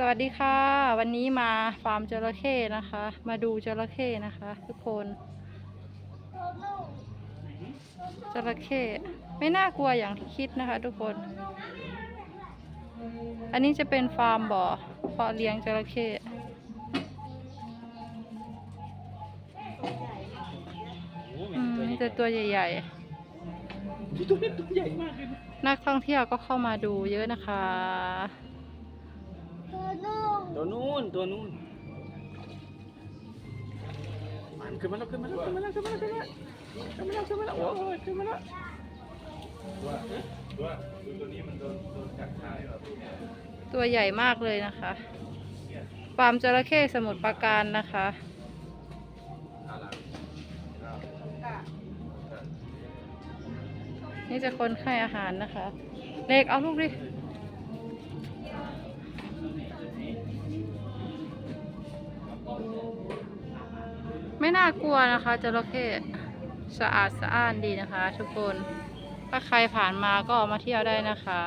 สวัสดีค่ะ วันนี้มาฟาร์มจระเข้นะคะ มาดูจระเข้นะคะ ทุกคนจระเข้ไม่น่ากลัวอย่างที่คิดนะคะ ทุกคน อันนี้จะเป็นฟาร์มบ่อเพาะเลี้ยงจระเข้อืมมีแต่ตัวใหญ่ตัวนี้ตัวใหญ่มากเลยนะๆนักท่องเที่ยวก็เข้ามาดูเยอะนะคะ ตัวนู้นตัวนู้นมันขึ้นมาแล้วขึ้นมาแล้วขึ้นมาแล้วขึ้นมาแล้วขึ้นมาแล้วขึ้นมาแล้วขึ้นมาแล้วโอ้ยขึ้นมาแล้วตัวใหญ่มากเลยนะคะฟาร์มจระเข้สมุทรปราการนะคะนี่จะคนให้อาหารนะคะ เล็กเอาลูกดิ ไม่น่ากลัวนะคะจระเข้สะอาดสะอ้านดีนะคะ ทุกคน ถ้าใครผ่านมาก็มาเที่ยวได้นะคะ